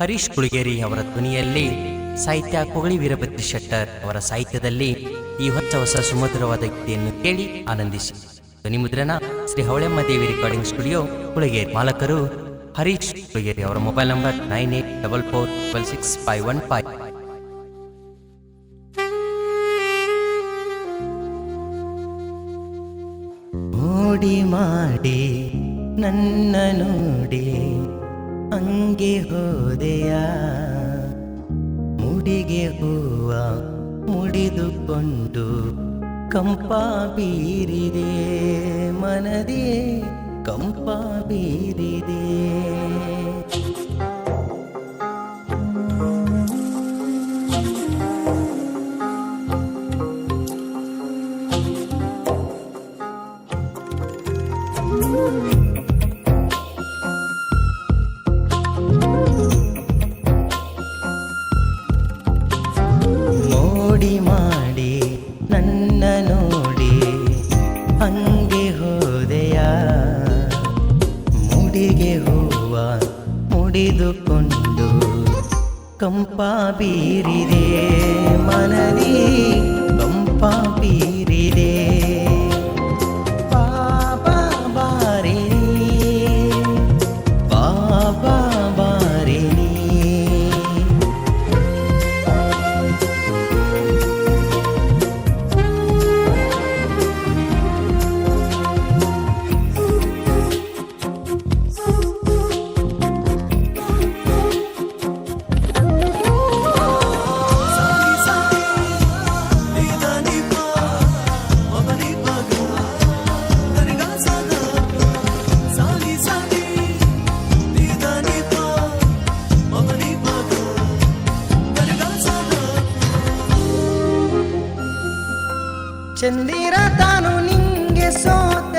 ಹರೀಶ್ ಕುಳಿಗೇರಿ ಅವರ ಧ್ವನಿಯಲ್ಲಿ ಸಾಹಿತ್ಯ ಕೊಗಳಿ ವೀರಭದ್ರಿ ಶೆಟ್ಟರ್ ಅವರ ಸಾಹಿತ್ಯದಲ್ಲಿ ಈ ಹೊಸ ಹೊಸ ಸುಮಧುರವಾದ ಗೀತೆಯನ್ನು ಕೇಳಿ ಆನಂದಿಸಿ. ಧ್ವನಿ ಮುದ್ರಣ ಶ್ರೀ ಹವಳೆಮ್ಮ ದೇವಿ ರೆಕಾರ್ಡಿಂಗ್ ಸ್ಟುಡಿಯೋ ಕುಳಿಗೇರಿ. ಮಾಲಕರು ಹರೀಶ್ ಕುಳಿಗೇರಿ ಅವರ mobile number nine eight double four double six five one five ಮಾಡಿ ನನ್ನ ನೋಡಿ ಹಂಗೆ ಹೋದೆಯ ಮುಡಿಗೆ ಹೂವ ಮುಡಿದುಕೊಂಡು ಕಂಪ ಬೀರಿದೆ ಮನದೇ ಕಂಪ ಬೀರಿದೆ. ನನ್ನ ನೋಡಿ ಹಂಗೆ ಹೋದೆಯ. ಮುಡಿಗೆ ಹೂವ ಮುಡಿದುಕೊಂಡು ಕಂಪ ಬೀರಿದೆ. ಮನದಿ ಕಂಪ ಬೀರಿದೆ ಚಂದಿರ ತಾನು ನಿಂಗೆ ಸೋತನೆ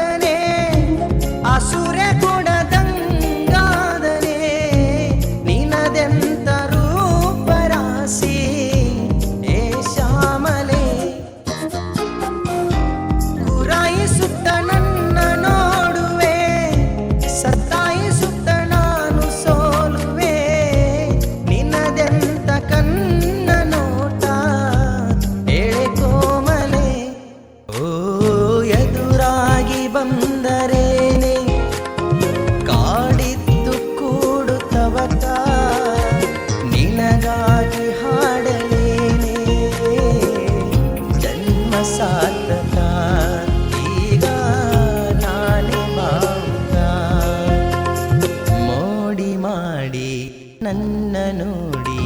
ನನ್ನ ನೋಡಿ.